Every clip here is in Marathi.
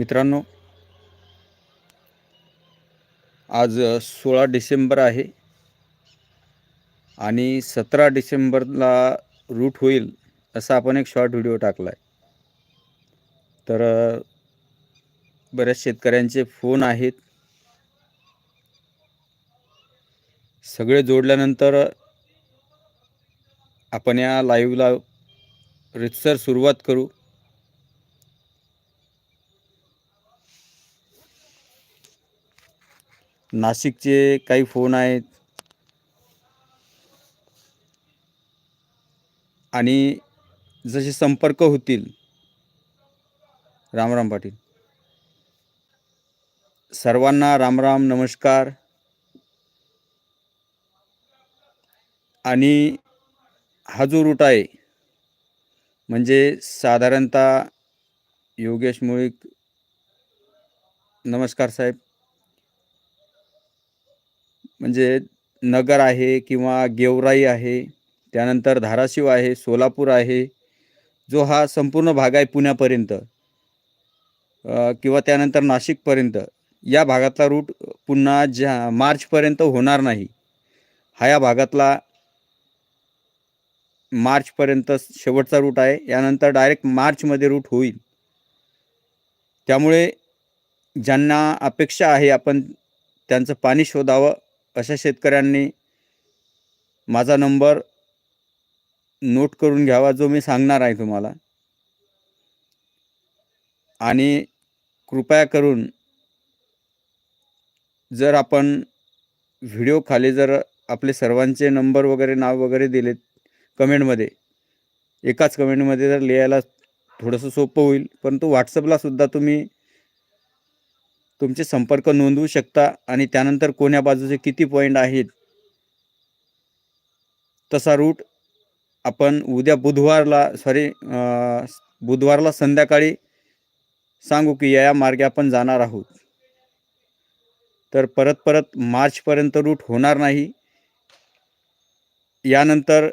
मित्रांनो आज सोळा डिसेंबर आहे आणि सतरा डिसेंबरला रूट होईल असा आपण एक शॉर्ट व्हिडिओ टाकला आहे तर बऱ्याच शेतकऱ्यांचे फोन आहेत. सगळे जोडल्यानंतर आपण या लाईव्हला रितसर सुरुवात करू. नाशिकचे काही फोन आहेत. आणि जसे संपर्क होतील. रामराम पाटील. सर्वांना रामराम नमस्कार. आणि हा जो रूट आहे म्हणजे साधारणतः योगेश मुळीक नमस्कार साहेब. म्हणजे नगर आहे किंवा गेवराई आहे त्यानंतर धाराशिव आहे सोलापूर आहे जो हा संपूर्ण भाग आहे पुण्यापर्यंत किंवा त्यानंतर नाशिकपर्यंत या भागातला रूट पुन्हा ज्या मार्चपर्यंत होणार नाही हा या भागातला मार्चपर्यंत शेवटचा रूट आहे यानंतर डायरेक्ट मार्चमध्ये रूट होईल. त्यामुळे ज्यांना अपेक्षा आहे आपण त्यांचं पाणी शोधावं अशा शेतकऱ्यांनी माझा नंबर नोट करून घ्यावा जो मी सांगणार आहे तुम्हाला. आणि कृपया करून जर आपण व्हिडिओ खाली जर आपले सर्वांचे नंबर वगैरे नाव वगैरे दिलेत कमेंटमध्ये एकाच कमेंटमध्ये जर लिहायला थोडंसं सोपं होईल परंतु व्हॉट्सअपलासुद्धा तुम्ही तुमचे संपर्क नोंदवू शकता आणि त्यानंतर कोण्या बाजूचे किती पॉईंट आहेत? तसा रूट आपण उद्या बुधवारला सॉरी बुधवारला संध्याकाळी सांगू की या या मार्गे आपण जाणार आहोत. तर परत परत मार्चपर्यंत रूट होणार नाही. यानंतर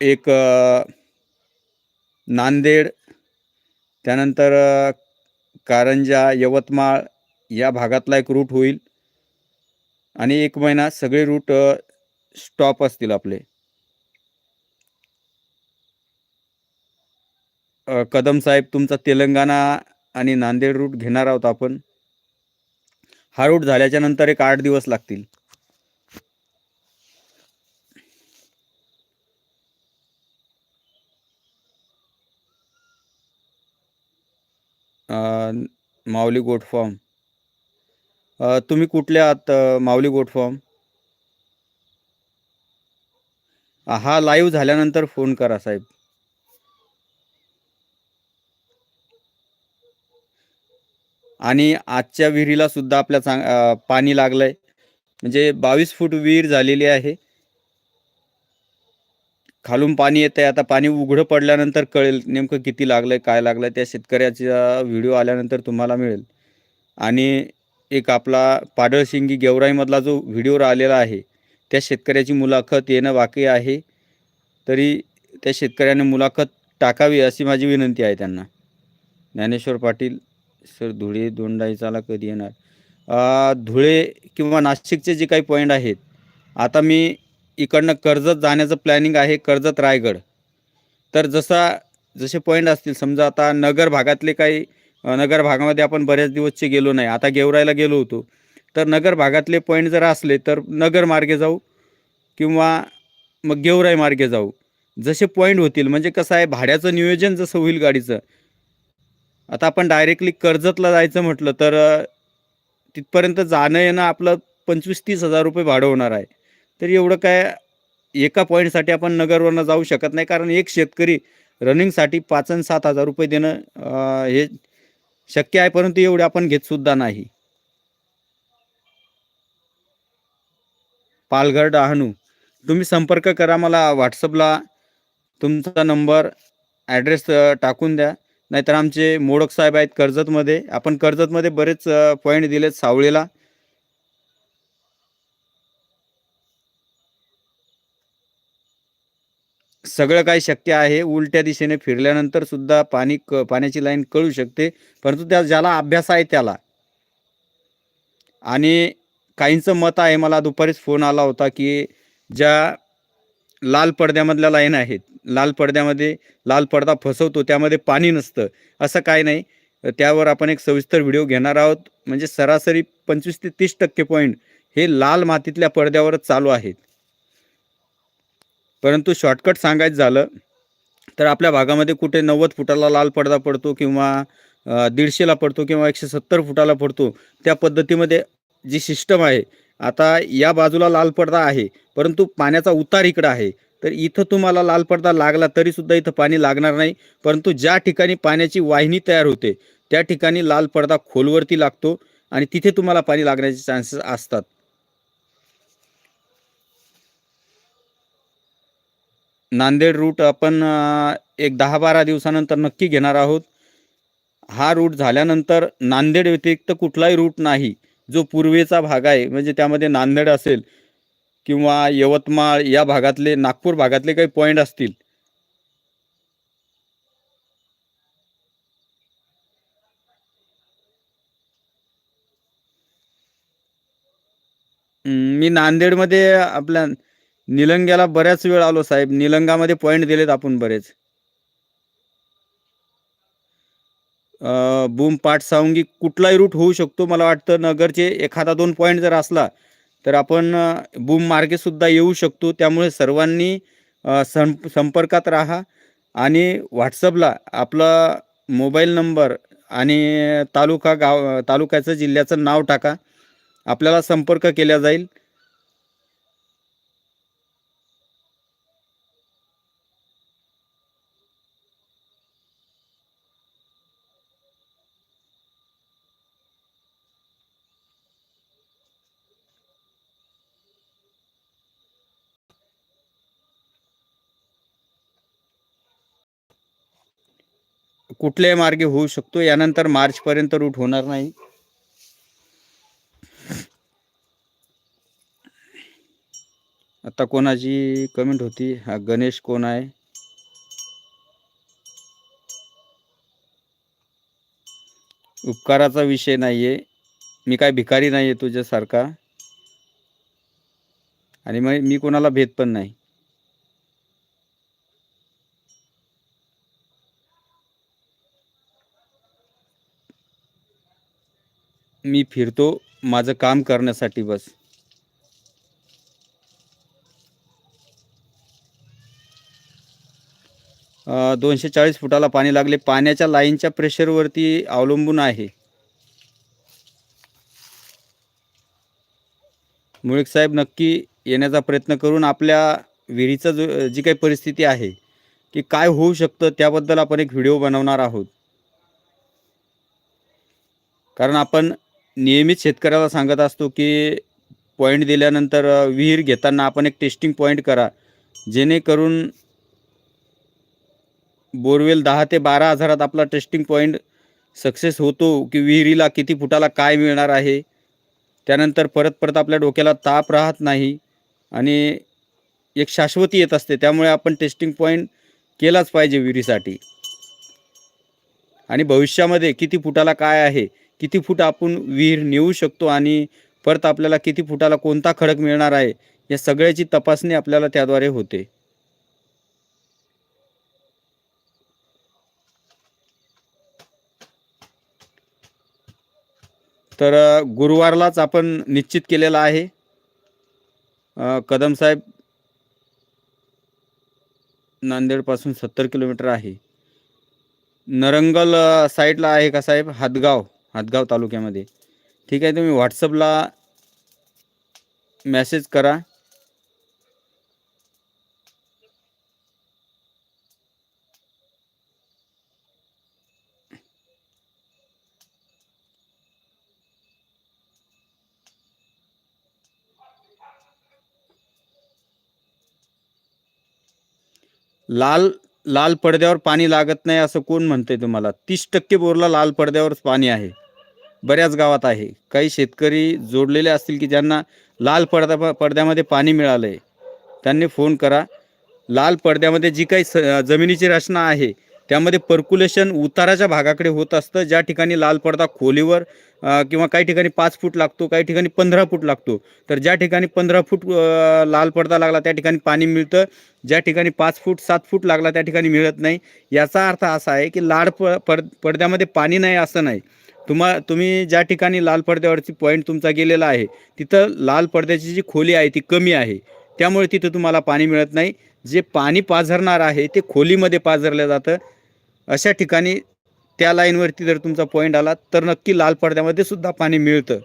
एक नांदेड त्यानंतर कारंजा यवतमाळ या भागातला एक रूट होईल आणि एक महिना सगळे रूट स्टॉप असतील आपले. कदम साहेब तुमचा तेलंगणा आणि नांदेड रूट घेणार आहोत आपण. हा रूट झाल्याच्यानंतर एक आठ दिवस लागतील. माऊली गोट फॉर्म. तुम्ही कुठले आहात माऊली गोट फॉर्म? हा लाईव्ह झाल्यानंतर फोन करा साहेब. आणि आजच्या विहिरीला सुद्धा आपल्या चांग पाणी लागलंय. म्हणजे बावीस फूट विहीर झालेली आहे. खालून पाणी येत आहे आता पाणी उघडं पडल्यानंतर कळेल नेमकं किती लागलं आहे काय लागलं आहे त्या शेतकऱ्याचा व्हिडिओ आल्यानंतर तुम्हाला मिळेल. आणि एक आपला पाडळशिंगी गेवराईमधला जो व्हिडिओ आलेला आहे त्या शेतकऱ्याची मुलाखत येणं बाकी आहे. तरी त्या शेतकऱ्याने मुलाखत टाकावी अशी माझी विनंती आहे त्यांना. ज्ञानेश्वर पाटील सर धुळे दोंडाईचाला कधी येणार? धुळे किंवा नाशिकचे जे काही पॉईंट आहेत आता मी इकडनं कर्जत जाण्याचं प्लॅनिंग आहे कर्जत रायगड. तर जसा जसे पॉईंट असतील समजा आता नगर भागातले काही नगर भागामध्ये आपण बऱ्याच दिवसचे गेलो नाही. आता गेवरायला गेलो होतो. तर नगर भागातले पॉईंट जर असले तर नगर मार्गे जाऊ किंवा मग गेवराई मार्गे जाऊ. जसे पॉईंट होतील म्हणजे कसं आहे भाड्याचं नियोजन जसं होईल गाडीचं. आता आपण डायरेक्टली कर्जतला जायचं म्हटलं तर तिथपर्यंत जाणं येणं आपलं पंचवीस तीस हजार रुपये भाडं होणार आहे. तर एवढं काय एका पॉईंटसाठी आपण नगरवरनं जाऊ शकत नाही. कारण एक शेतकरी रनिंगसाठी पाच आणि सात हजार रुपये देणं हे शक्य आहे परंतु एवढे आपण घेतसुद्धा नाही. पालघर डहाणू. तुम्ही संपर्क करा मला व्हॉट्सअपला तुमचा नंबर ॲड्रेस टाकून द्या. नाहीतर आमचे मोडक साहेब आहेत कर्जतमध्ये. आपण कर्जतमध्ये बरेच पॉईंट दिलेत सावळेला. सगळं काही शक्य आहे. उलट्या दिशेने फिरल्यानंतर सुद्धा पाणी क पाण्याची लाईन कळू शकते. परंतु त्या ज्याला अभ्यास आहे त्याला. आणि काहींचं मत आहे मला दुपारीच फोन आला होता की ज्या लाल पडद्यामधल्या लाईन आहेत लाल पडद्यामध्ये लाल पडदा फसवतो त्यामध्ये पाणी नसतं असं काय नाही. त्यावर आपण एक सविस्तर व्हिडिओ घेणार आहोत. म्हणजे सरासरी पंचवीस ते तीस टक्के पॉईंट हे लाल मातीतल्या पडद्यावरच चालू आहेत. परंतु शॉर्टकट सांगायचं झालं तर आपल्या भागामध्ये कुठे नव्वद फुटाला लाल पडदा पडतो किंवा दीडशेला पडतो किंवा एकशे सत्तर फुटाला पडतो त्या पद्धतीमध्ये जी सिस्टम आहे आता या बाजूला लाल पडदा आहे परंतु पाण्याचा उतार इकडं आहे तर इथं तुम्हाला लाल पडदा लागला तरीसुद्धा इथं पाणी लागणार नाही परंतु ज्या ठिकाणी पाण्याची वाहिनी तयार होते त्या ठिकाणी लाल पडदा खोलवरती लागतो आणि तिथे तुम्हाला पाणी लागण्याचे चान्सेस असतात. नांदेड रूट आपण एक दहा बारा दिवसानंतर नक्की घेणार आहोत. हा रूट झाल्यानंतर नांदेड व्यतिरिक्त कुठलाही रूट नाही जो पूर्वेचा भाग आहे म्हणजे त्यामध्ये नांदेड असेल किंवा यवतमाळ या भागातले नागपूर भागातले काही पॉईंट असतील. मी नांदेडमध्ये आपल्या निलंग्याला बऱ्याच वेळ आलो साहेब. निलंगामध्ये पॉईंट दिलेत आपण बरेच. बूम पाठ सावंगी कुठलाही रूट होऊ शकतो. मला वाटतं नगरचे एखादा दोन पॉईंट जर असला तर आपण बूम मार्गे सुद्धा येऊ शकतो. त्यामुळे सर्वांनी सं संपर्कात राहा. आणि व्हॉट्सअपला आपला मोबाईल नंबर आणि तालुका गाव तालुक्याचं जिल्ह्याचं नाव टाका. आपल्याला संपर्क केला जाईल. कुठल्याही मार्गे होऊ शकतो. यानंतर मार्चपर्यंत रूट होणार नाही. आता कोणाची कमेंट होती? हा गणेश कोण आहे? उपकाराचा विषय नाही आहे मी काय भिकारी नाही आहे तुझ्यासारखा. आणि मग मी कोणाला भेद पण नाही. मी फिरतो माझं काम करण्यासाठी बस. दोनशे चाळीस फुटाला पाणी लागले. पाण्याच्या लाईनच्या प्रेशरवरती अवलंबून आहे. मुळीक साहेब नक्की येण्याचा प्रयत्न करून आपल्या विहिरीचं जो जी काही परिस्थिती आहे की काय होऊ शकतं त्याबद्दल आपण एक व्हिडिओ बनवणार आहोत. कारण आपण नियमित शेतकऱ्याला सांगत असतो की पॉईंट दिल्यानंतर विहीर घेताना आपण एक टेस्टिंग पॉईंट करा. जेणेकरून बोरवेल दहा ते बारा हजारात आपला टेस्टिंग पॉईंट सक्सेस होतो की विहिरीला किती फुटाला काय मिळणार आहे. त्यानंतर परत परत आपल्या डोक्याला ताप राहत नाही आणि एक शाश्वती येत असते. त्यामुळे आपण टेस्टिंग पॉईंट केलाच पाहिजे विहिरीसाठी. आणि भविष्यामध्ये किती फुटाला काय आहे किती फूट आपण विहीर नेऊ शकतो आणि परत आपल्याला किती फुटाला कोणता खडक मिळणार आहे या सगळ्याची तपासणी आपल्याला त्याद्वारे होते. तर गुरुवारलाच आपण निश्चित केलेला आहे. कदम साहेब नांदेडपासून सत्तर किलोमीटर आहे. नरंगल साईडला आहे का साहेब? हातगाव. हातगाव तालुक्यामध्ये. ठीक आहे तुम्ही व्हॉट्सअपला मेसेज करा. लाल लाल पडद्यावर पाणी लागत नाही असं कोण म्हणतंय तुम्हाला? तीस टक्के बोरला लाल पडद्यावरच पाणी आहे. बऱ्याच गावात आहे. काही शेतकरी जोडलेले असतील की ज्यांना लाल पडदा पडद्यामध्ये पाणी मिळालं आहे त्यांनी फोन करा. लाल पडद्यामध्ये जी काही स जमिनीची रचना आहे त्यामध्ये पर्क्युलेशन उताराच्या भागाकडे होत असतं. ज्या ठिकाणी लाल पडदा खोलीवर किंवा काही ठिकाणी पाच फूट लागतो काही ठिकाणी पंधरा फूट लागतो. तर ज्या ठिकाणी पंधरा फूट लाल पडदा लागला त्या ठिकाणी पाणी मिळतं. ज्या ठिकाणी पाच फूट सात फूट लागला त्या ठिकाणी मिळत नाही. याचा अर्थ असा आहे की लाल प पड पडद्यामध्ये पाणी नाही असं नाही. तुम्हा तुम्ही ज्या ठिकाणी लाल पडद्यावरची पॉईंट तुमचा गेलेला आहे तिथं लाल पडद्याची जी खोली आहे ती कमी आहे. त्यामुळे तिथं तुम्हाला पाणी मिळत नाही. जे पाणी पाझरणार आहे ते खोलीमध्ये पाझरलं जातं. अशा ठिकाणी त्या लाईनवरती जर तुमचा पॉईंट आला तर नक्की लाल पडद्यामध्ये सुद्धा पाणी मिळतं.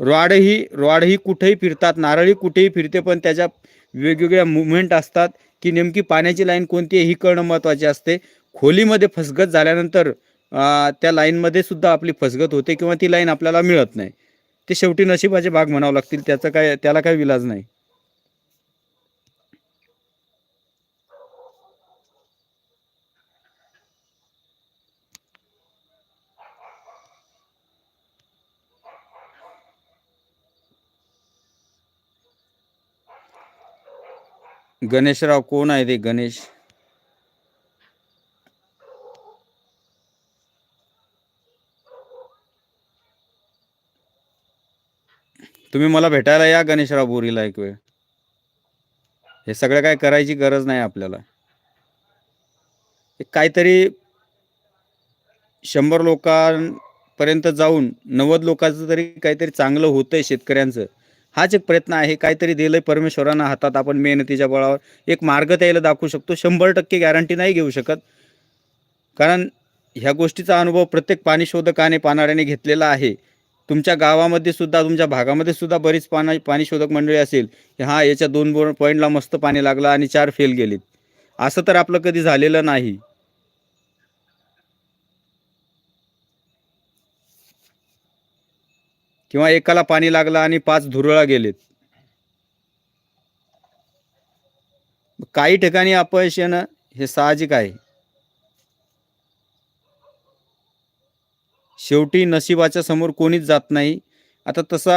रॉडही रॉडही कुठेही फिरतात नारळी कुठेही फिरते पण त्याच्या वेगवेगळ्या मुवमेंट असतात की नेमकी पाण्याची लाईन कोणती आहे ही कळणं महत्त्वाची असते. खोलीमध्ये फसगत झाल्यानंतर त्या लाईनमध्ये सुद्धा आपली फसगत होते किंवा ती लाईन आपल्याला मिळत नाही. ते शेवटी नशिबाचे भाग म्हणावं लागतील त्याचा काय त्याला काही विलाज नाही. गणेशराव कोण आहे ते गणेश? तुम्ही मला भेटायला या गणेशराव बोरीला एक वेळ. हे सगळं काय करायची गरज नाही आपल्याला. एक काहीतरी शंभर लोकांपर्यंत जाऊन नव्वद लोकांचं तरी काहीतरी चांगलं होतंय शेतकऱ्यांचं. हाच एक प्रयत्न आहे काहीतरी दिलंय परमेश्वरानं हातात आपण मेहनतीच्या बळावर. एक मार्ग त्याला दाखवू शकतो शंभर टक्के गॅरंटी नाही घेऊ शकत. कारण ह्या गोष्टीचा अनुभव प्रत्येक पाणी शोधकाने पानाड्याने घेतलेला आहे. तुमच्या गावामध्ये सुद्धा तुमच्या भागामध्ये सुद्धा बरीच पाणी पाणी शोधक मंडळी असेल. हा याच्या दोन बोर पॉईंटला मस्त पाणी लागलं आणि चार फेल गेलेत. असं तर आपलं कधी झालेलं नाही. किंवा एकाला पाणी लागलं आणि पाच धुरळा गेलेत. काही ठिकाणी अपयश येणं हे साहजिक आहे. शेवटी नशिबाच्या समोर कोणीच जात नाही. आता तसा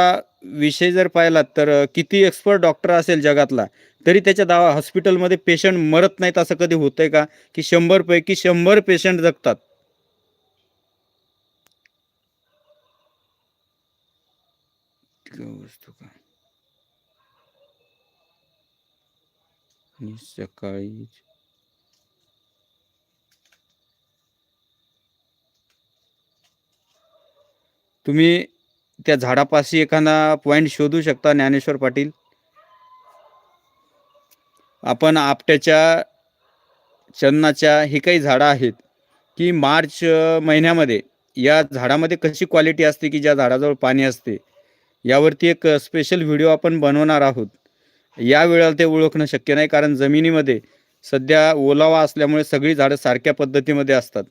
विषय जर पाहिला तर किती एक्सपर्ट डॉक्टर असेल जगातला तरी त्याच्या दावा हॉस्पिटलमध्ये पेशंट मरत नाहीत असं कधी होतंय का? की शंभर पैकी शंभर पेशंट जगतात सकाळी तुम्ही त्या झाडापाशी एखादा पॉईंट शोधू शकता ज्ञानेश्वर पाटील. आपण आपट्याच्या चन्नाच्या हे काही झाडं आहेत की मार्च महिन्यामध्ये या झाडामध्ये कशी क्वालिटी असते की ज्या झाडाजवळ पाणी असते यावरती एक स्पेशल व्हिडिओ आपण बनवणार आहोत. या वेळेला ते ओळखणं शक्य नाही कारण जमिनीमध्ये सध्या ओलावा असल्यामुळे सगळी झाडं सारख्या पद्धतीमध्ये असतात.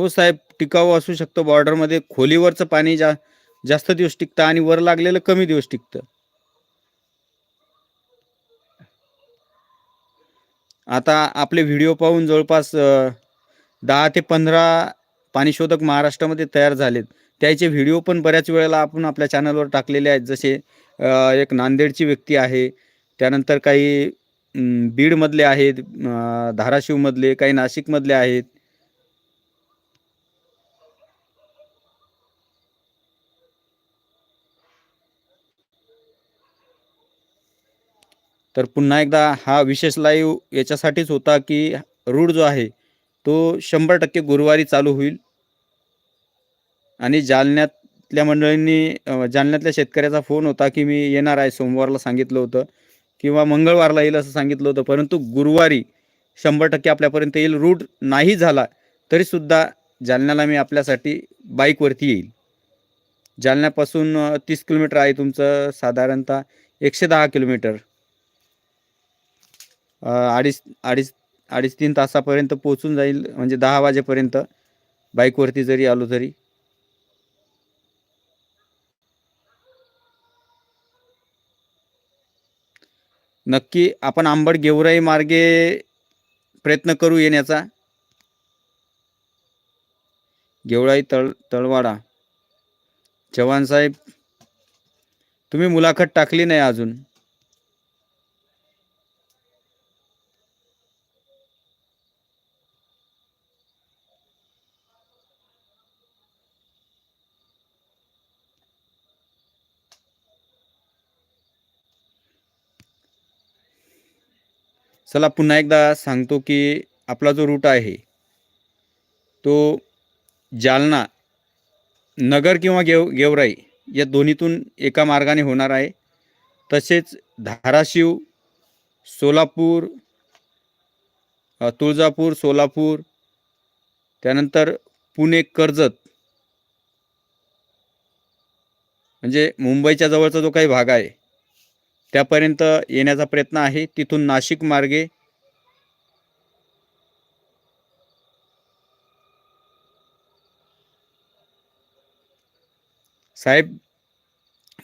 हो साहेब टिकाऊ असू शकतो. बॉर्डरमध्ये खोलीवरचं पाणी जा जास्त दिवस टिकतं आणि वर लागलेलं कमी दिवस टिकतं. आता आपले व्हिडिओ पाहून जवळपास दहा ते पंधरा पाणीशोधक महाराष्ट्रामध्ये तयार झालेत. त्याचे व्हिडिओ पण बऱ्याच वेळेला आपण आपल्या चॅनलवर टाकलेले आहेत. जसे एक नांदेडची व्यक्ती आहे. त्यानंतर काही बीडमधले आहेत धाराशिवमधले काही नाशिकमधले आहेत. तर पुन्हा एकदा हा विशेष लाईव्ह याच्यासाठीच होता की रूट जो आहे तो शंभर टक्के गुरुवारी चालू होईल. आणि जालन्यातल्या मंडळींनी जालन्यातल्या शेतकऱ्याचा फोन होता की मी येणार आहे सोमवारला सांगितलं होतं किंवा मंगळवारला येईल असं सांगितलं होतं परंतु गुरुवारी शंभर टक्के आपल्यापर्यंत येईल. रूट नाही झाला तरीसुद्धा जालन्याला मी आपल्यासाठी बाईकवरती येईल. जालन्यापासून तीस किलोमीटर आहे तुमचं साधारणतः एकशे दहा किलोमीटर. अडीच अडीच अडीच तीन तासापर्यंत पोचून जाईल म्हणजे दहा वाजेपर्यंत. बाईकवरती जरी आलो तरी. नक्की आपण आंबड गेवराई मार्गे प्रयत्न करू येण्याचा. गेवराई तळ तळवाडा. चव्हाण साहेब तुम्ही मुलाखत टाकली नाही अजून. चला पुन्हा एकदा सांगतो की आपला जो रूट आहे तो जालना नगर किंवा गेव गेवराई या दोन्हीतून एका मार्गाने होणार आहे. तसेच धाराशिव सोलापूर तुळजापूर सोलापूर त्यानंतर पुणे कर्जत म्हणजे मुंबईच्या जवळचा जो काही भाग आहे त्यापर्यंत येण्याचा प्रयत्न आहे. तिथून नाशिक मार्गे साहेब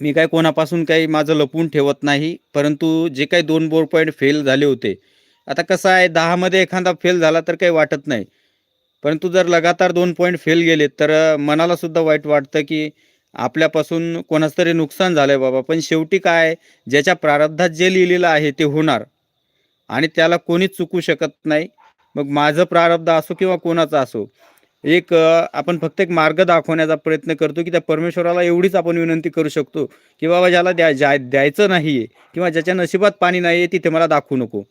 मी काय कोणापासून काही माझं लपवून ठेवत नाही परंतु जे काही दोन बोर पॉईंट फेल झाले होते आता कसं आहे दहामध्ये एखादा फेल झाला तर काही वाटत नाही. परंतु जर लगातार दोन पॉईंट फेल गेले तर मनालासुद्धा मनाला सुद्धा वाईट वाटतं की आपल्यापासून कोणाचं तरी नुकसान झालं आहे बाबा. पण शेवटी काय ज्याच्या प्रारब्धात जे लिहिलेलं आहे ते होणार. आणि त्याला कोणीच चुकू शकत नाही. मग माझं प्रारब्ध असो किंवा कोणाचं असो एक आपण फक्त एक मार्ग दाखवण्याचा प्रयत्न करतो की त्या परमेश्वराला एवढीच आपण विनंती करू शकतो की बाबा ज्याला द्या ज्या द्यायचं नाही आहे किंवा ज्याच्या नशिबात पाणी नाही आहे तिथे मला दाखवू नको.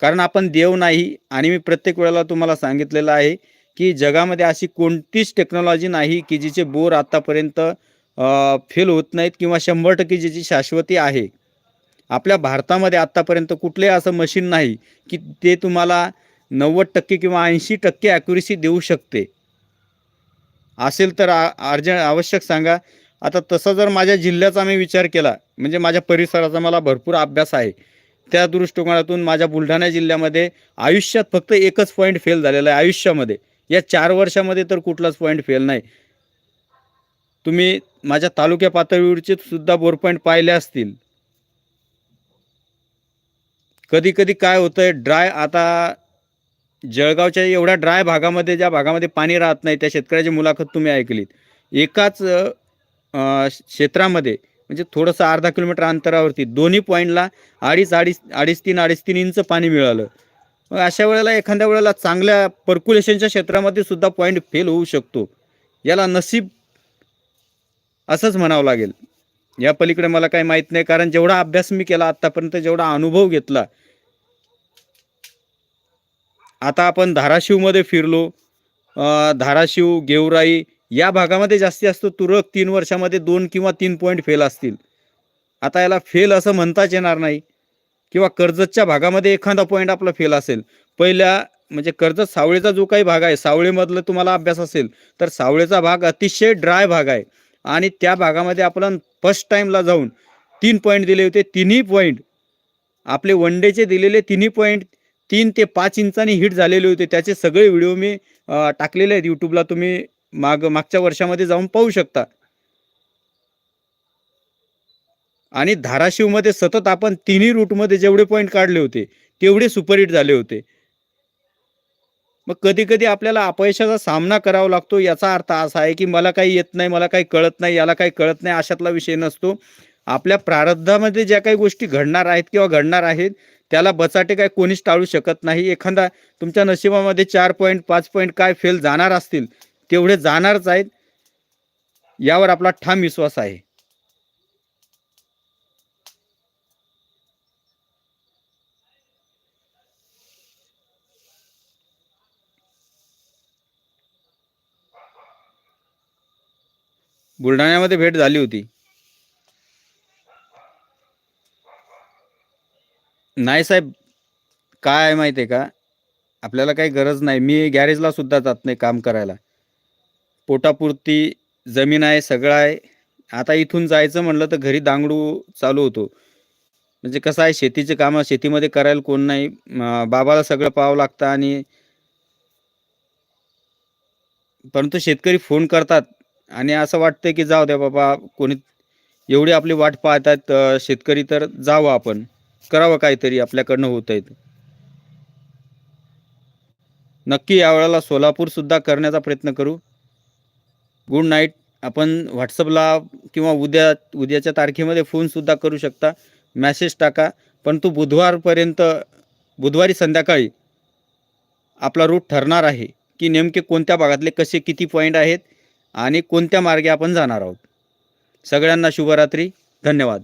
कारण आपण देव नाही आणि मी प्रत्येक वेळेला तुम्हाला सांगितलेलं आहे की जगामध्ये अशी कोणतीच टेक्नॉलॉजी नाही की जिचे बोर आत्तापर्यंत फेल होत नाहीत किंवा शंभर टक्के जिची शाश्वती आहे. आपल्या भारतामध्ये आत्तापर्यंत कुठलंही असं मशीन नाही की ते तुम्हाला नव्वद टक्के किंवा ऐंशी टक्के ॲक्युरेसी देऊ शकते. असेल तर आ- आवश्यक सांगा. आता तसा जर माझ्या जिल्ह्याचा मी विचार केला म्हणजे माझ्या परिसराचा मला भरपूर अभ्यास आहे. त्या दृष्टिकोनातून माझ्या बुलढाणा जिल्ह्यामध्ये आयुष्यात फक्त एकच पॉईंट फेल झालेला आहे आयुष्यामध्ये. या चार वर्षामध्ये तर कुठलाच पॉईंट फेल नाही. तुम्ही माझ्या तालुक्या पातळीवरचे सुद्धा बोर पॉईंट पाहिले असतील. कधी कधी काय होतंय ड्राय आता जळगावच्या एवढ्या ड्राय भागामध्ये ज्या भागामध्ये पाणी राहत नाही त्या शेतकऱ्याची मुलाखत तुम्ही ऐकलीत. एकाच क्षेत्रामध्ये म्हणजे थोडंसं अर्धा किलोमीटर अंतरावरती. दोन्ही पॉईंटला अडीच अडीच अडीच तीन अडीच तीन इंच पाणी मिळालं. मग अशा वेळेला एखाद्या वेळेला चांगल्या पर्क्युलेशनच्या क्षेत्रामध्ये सुद्धा पॉईंट फेल होऊ शकतो. याला नसीब असंच म्हणावं लागेल. या पलीकडे मला काही माहीत नाही कारण जेवढा अभ्यास मी केला आत्तापर्यंत जेवढा अनुभव घेतला आता आपण धाराशिवमध्ये फिरलो. धाराशिव गेवराई या भागामध्ये जास्तीत जास्त तुरळक तीन वर्षामध्ये दोन किंवा तीन पॉईंट फेल असतील. आता याला फेल असं म्हणताच येणार नाही. किंवा कर्जतच्या भागामध्ये एखादा पॉईंट आपला फेल असेल. पहिल्या म्हणजे कर्जत सावळेचा जो काही भाग आहे सावळेमधलं तुम्हाला अभ्यास असेल तर सावळेचा भाग अतिशय ड्राय भाग आहे. आणि त्या भागामध्ये आपण फर्स्ट टाईमला जाऊन तीन पॉईंट दिले होते तिन्ही पॉईंट आपले वन डेचे दिलेले तिन्ही पॉईंट तीन ते पाच इंचांनी हिट झालेले होते. त्याचे सगळे व्हिडिओ मी टाकलेले आहेत. यूट्यूबला तुम्ही माग मागच्या वर्षामध्ये जाऊन पाहू शकता. आणि धाराशिवमध्ये सतत आपण तिन्ही रूटमध्ये जेवढे पॉईंट काढले होते तेवढे सुपरहिट झाले होते. मग कधी कधी आपल्याला अपयशाचा सामना करावा लागतो याचा अर्थ असा आहे की मला काही येत नाही मला काही कळत नाही याला काही कळत नाही अशातला विषय नसतो. आपल्या प्रारब्धामध्ये ज्या काही गोष्टी घडणार आहेत किंवा घडणार आहेत त्याला बचाटे काय कोणीच टाळू शकत नाही. एखादा तुमच्या नशिबामध्ये चार पॉईंट पाच पॉईंट काय फेल जाणार असतील तेवढे जाणारच आहेत. यावर आपला ठाम विश्वास आहे. बुलढाण्यामध्ये भेट झाली होती. नाही साहेब काय आहे माहिती आहे का? आपल्याला काही गरज नाही. मी गॅरेजला सुद्धा जात नाही काम करायला. पोटापुरती जमीन आहे सगळं आहे. आता इथून जायचं म्हणलं तर घरी दांगडू चालू होतो. म्हणजे कसं आहे शेतीचे कामं शेतीमध्ये करायला कोण नाही. बाबाला सगळं पाहावं लागतं आणि परंतु शेतकरी फोन करतात आणि असं वाटतं की जाऊ द्या बाबा कोणी एवढी आपली वाट पाहतात शेतकरी तर जावं आपण. करावं काहीतरी आपल्याकडनं होत आहेत नक्की यावेळेला सोलापूरसुद्धा करण्याचा प्रयत्न करू. Good night. आपण व्हॉट्सअपला किंवा उद्या उद्याच्या तारखेमध्ये फोनसुद्धा करू शकता. मॅसेज टाका. परंतु बुधवारपर्यंत बुधवारी संध्याकाळी आपला रूट ठरणार आहे की नेमके कोणत्या भागातले कसे किती पॉईंट आहेत आणि कोणत्या मार्गे आपण जाणार आहोत. सगळ्यांना शुभरात्री. धन्यवाद.